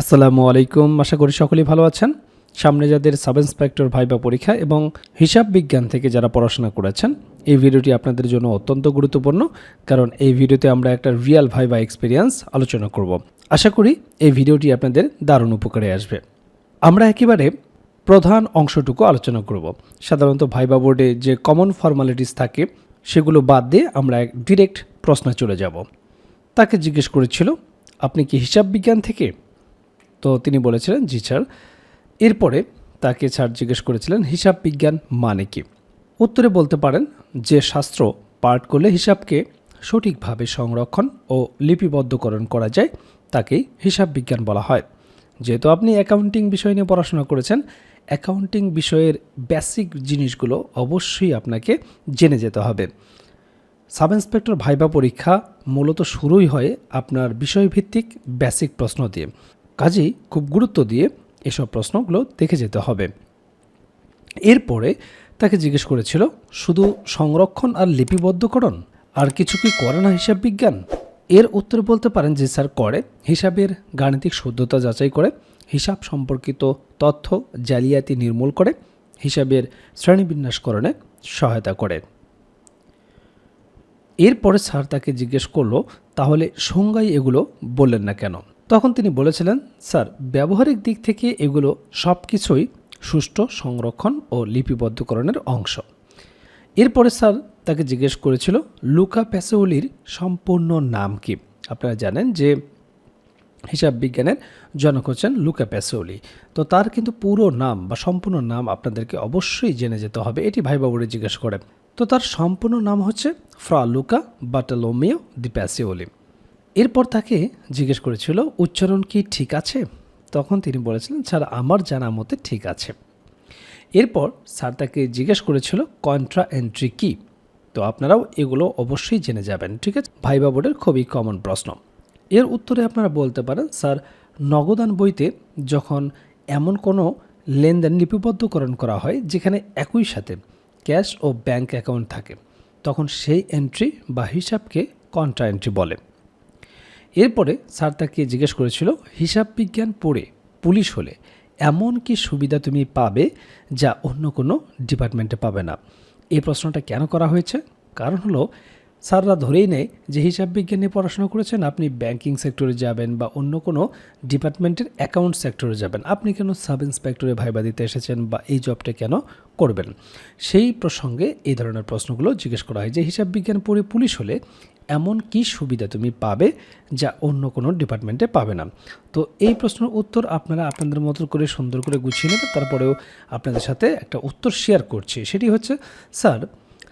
আসসালামু আলাইকুম। আশা করি সকলেই ভালো আছেন। সামনে যাদের সাব ইন্সপেক্টর ভাইবা পরীক্ষা এবং হিসাব বিজ্ঞান থেকে যারা পড়াশোনা করেছেন, এই ভিডিওটি আপনাদের জন্য অত্যন্ত গুরুত্বপূর্ণ, কারণ এই ভিডিওতে আমরা একটা রিয়েল ভাইবা এক্সপিরিয়েন্স আলোচনা করব। আশা করি এই ভিডিওটি আপনাদের দারুণ উপকারে আসবে। আমরা একেবারে প্রধান অংশটুকু আলোচনা করব। সাধারণত ভাইবা বোর্ডে যে কমন ফর্মালিটিস থাকে, সেগুলো বাদ দিয়ে আমরা ডিরেক্ট প্রশ্নে চলে যাব। তাকে জিজ্ঞেস করেছিল, আপনি কি হিসাব বিজ্ঞান থেকে তো তিনি বলেছিলেন, জি স্যার। এরপরে তাকে স্যার জিজ্ঞেস করেছিলেন, হিসাব বিজ্ঞান মানে কি? উত্তরে বলতে পারেন, যে শাস্ত্র পাঠ করলে হিসাবকে সঠিকভাবে সংরক্ষণ ও লিপিবদ্ধকরণ করা যায়, তাকেই হিসাব বিজ্ঞান বলা হয়। যেহেতু আপনি অ্যাকাউন্টিং বিষয় নিয়ে পড়াশোনা করেছেন, অ্যাকাউন্টিং বিষয়ের বেসিক জিনিসগুলো অবশ্যই আপনাকে জেনে যেতে হবে। সাব ইন্সপেক্টর ভাইবা পরীক্ষা মূলত শুরুই হয় আপনার বিষয়ভিত্তিক বেসিক প্রশ্ন দিয়ে। কাজেই খুব গুরুত্ব দিয়ে এসব প্রশ্নগুলো দেখে যেতে হবে। এরপরে তাকে জিজ্ঞেস করেছিল, শুধু সংরক্ষণ আর লিপিবদ্ধকরণ? আর কিছু কি করে না হিসাব বিজ্ঞান? এর উত্তরে বলতে পারেন যে, স্যার, করে। হিসাবের গাণিতিক শুদ্ধতা যাচাই করে। হিসাব সম্পর্কিত তথ্য জালিয়াতি নির্মূল করে। হিসাবের শ্রেণীবিন্যাসকরণে সহায়তা করে। এরপরে স্যার তাকে জিজ্ঞেস করল, তাহলে সংজ্ঞায় এগুলো বললেন না কেন? তখন তিনি বলেছিলেন, স্যার, ব্যবহারিক দিক থেকে এগুলো সব কিছুই সুষ্ঠু সংরক্ষণ ও লিপিবদ্ধকরণের অংশ। এরপরে স্যার তাকে জিজ্ঞেস করেছিল, লুকা প্যাসোলির সম্পূর্ণ নাম কি? আপনারা জানেন যে হিসাব বিজ্ঞানের জনক হচ্ছেন লুকা প্যাসোলি। তো তার কিন্তু পুরো নাম বা সম্পূর্ণ নাম আপনাদেরকে অবশ্যই জেনে যেতে হবে। এটি ভাই বাবুরে জিজ্ঞেস করে। তো তার সম্পূর্ণ নাম হচ্ছে ফ্রা লুকা বাটালোমিও দি প্যাসিওলি। এরপর তাকে জিজ্ঞেস করেছিল, উচ্চারণ কি ঠিক আছে? তখন তিনি বলেছিলেন, স্যার, আমার জানা মতে ঠিক আছে। এরপর স্যার তাকে জিজ্ঞেস করেছিল, কন্ট্রা এন্ট্রি কি? তো আপনারাও এগুলো অবশ্যই জেনে যাবেন, ঠিক আছে? ভাইবা বোর্ডের খুবই কমন প্রশ্ন। এর উত্তরে আপনারা বলতে পারেন, স্যার, নগদান বইতে যখন এমন কোনো লেনদেন লিপিবদ্ধকরণ করা হয় যেখানে একই সাথে ক্যাশ ও ব্যাংক অ্যাকাউন্ট থাকে, তখন সেই এন্ট্রি বা হিসাবকে কন্ট্রা এন্ট্রি বলে। এরপরে স্যার তাকে জিজ্ঞেস করেছিল, হিসাব বিজ্ঞান পড়ে পুলিশ হলে এমন কি সুবিধা তুমি পাবে যা অন্য কোনো ডিপার্টমেন্টে পাবে না? এই প্রশ্নটা কেন করা হয়েছে? কারণ হলো স্যাররা ধরেই নেয় যে হিসাব বিজ্ঞান নিয়ে পড়াশোনা করেছেন, আপনি ব্যাংকিং সেক্টরে যাবেন বা অন্য কোনো ডিপার্টমেন্টের অ্যাকাউন্ট সেক্টরে যাবেন। আপনি কেন সাব ইন্সপেক্টরে ভাইবা দিতে এসেছেন বা এই জবটা কেন করবেন? সেই প্রসঙ্গে এই ধরনের প্রশ্নগুলো জিজ্ঞেস করা হয় যে, হিসাব বিজ্ঞান পড়ে পুলিশ হলে এমন কি সুবিধা তুমি পাবে যা অন্য কোনো ডিপার্টমেন্টে পাবে না? তো এই প্রশ্নের উত্তর আপনারা আপনাদের মতো করে সুন্দর করে গুছিয়ে নেবেন, তারপরেও আপনাদের সাথে একটা উত্তর শেয়ার করছি। সেটি হচ্ছে, স্যার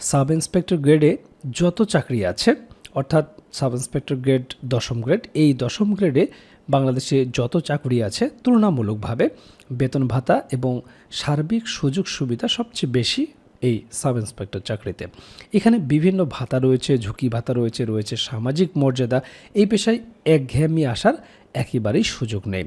সাব ইন্সপেক্টর গ্রেডে যত চাকরি আছে, অর্থাৎ সাব ইন্সপেক্টর গ্রেড দশম গ্রেড, এই দশম গ্রেডে বাংলাদেশে যত চাকরি আছে, তুলনামূলকভাবে বেতন ভাতা এবং সার্বিক সুযোগ সুবিধা সবচেয়ে বেশি এই সাব ইন্সপেক্টর চাকরিতে। এখানে বিভিন্ন ভাতা রয়েছে, ঝুঁকি ভাতা রয়েছে রয়েছে সামাজিক মর্যাদা, এই পেশায় একঘেয়েমি আসার একেবারেই সুযোগ নেই।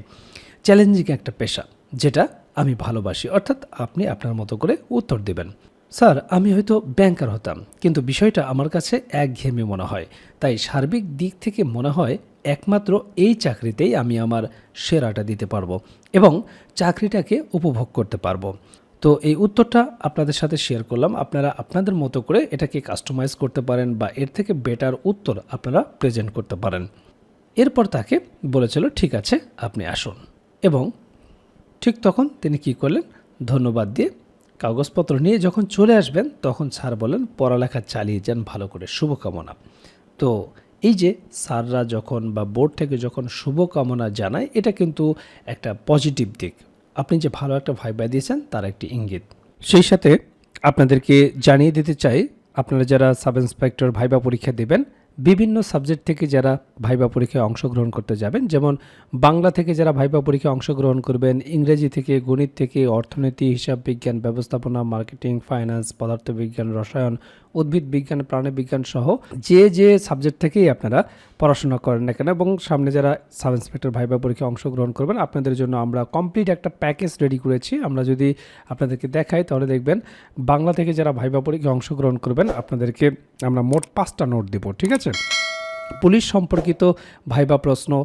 চ্যালেঞ্জিং একটা পেশা, যেটা আমি ভালোবাসি। অর্থাৎ আপনি আপনার মতো করে উত্তর দেবেন। স্যার, আমি হয়তো ব্যাংকার হতাম, কিন্তু বিষয়টা আমার কাছে একঘেয়েমি মনে হয়। তাই সার্বিক দিক থেকে মনে হয় একমাত্র এই চাকরিতেই আমি আমার সেরাটা দিতে পারব এবং চাকরিটাকে উপভোগ করতে পারব। তো এই উত্তরটা আপনাদের সাথে শেয়ার করলাম। আপনারা আপনাদের মতো করে এটাকে কাস্টমাইজ করতে পারেন বা এর থেকে বেটার উত্তর আপনারা প্রেজেন্ট করতে পারেন। এরপর তাকে বলেছিল, ঠিক আছে, আপনি আসুন। এবং ঠিক তখন তিনি কি করলেন? ধন্যবাদ দিয়ে কাগজপত্র নিয়ে যখন চলে আসবেন, তখন স্যার বলেন, পড়ালেখা চালিয়ে যান, ভালো করে, শুভকামনা। তো এই যে স্যাররা যখন বা বোর্ড থেকে যখন শুভকামনা জানায়, এটা কিন্তু একটা পজিটিভ দিক। আপনি যে ভালো একটা ভাইবা দিয়েছেন, তার একটি ইঙ্গিত। সেই সাথে আপনাদেরকে জানিয়ে দিতে চাই, আপনারা যারা সাব ইন্সপেক্টর ভাইবা পরীক্ষা দেবেন বিভিন্ন সাবজেক্ট থেকে যারা ভাইবা পরীক্ষায় অংশগ্রহণ করতে যাবেন, যেমন বাংলা থেকে যারা ভাইবা পরীক্ষায় অংশগ্রহণ করবেন, ইংরেজি থেকে, গণিত থেকে, অর্থনীতি, হিসাব বিজ্ঞান, ব্যবস্থাপনা মার্কেটিং ফাইন্যান্স পদার্থবিজ্ঞান, রসায়ন উদ্ভিদ, বিজ্ঞান প্রাণীবিজ্ঞান সহ যে যে সাবজেক্ট থেকেই আপনারা পড়াশোনা করেন না কেন এবং সামনে যারা সাব ইন্সপেক্টর ভাইবা পরীক্ষায় অংশগ্রহণ করবেন, আপনাদের জন্য আমরা কমপ্লিট একটা প্যাকেজ রেডি করেছি। আমরা যদি আপনাদেরকে দেখাই, তাহলে দেখবেন বাংলা থেকে যারা ভাইবা পরীক্ষায় অংশগ্রহণ করবেন, আপনাদেরকে আমরা মোট পাঁচটা নোট দেবো, ঠিক আছে? পুলিশ সম্পর্কিত ভাইবা প্রশ্ন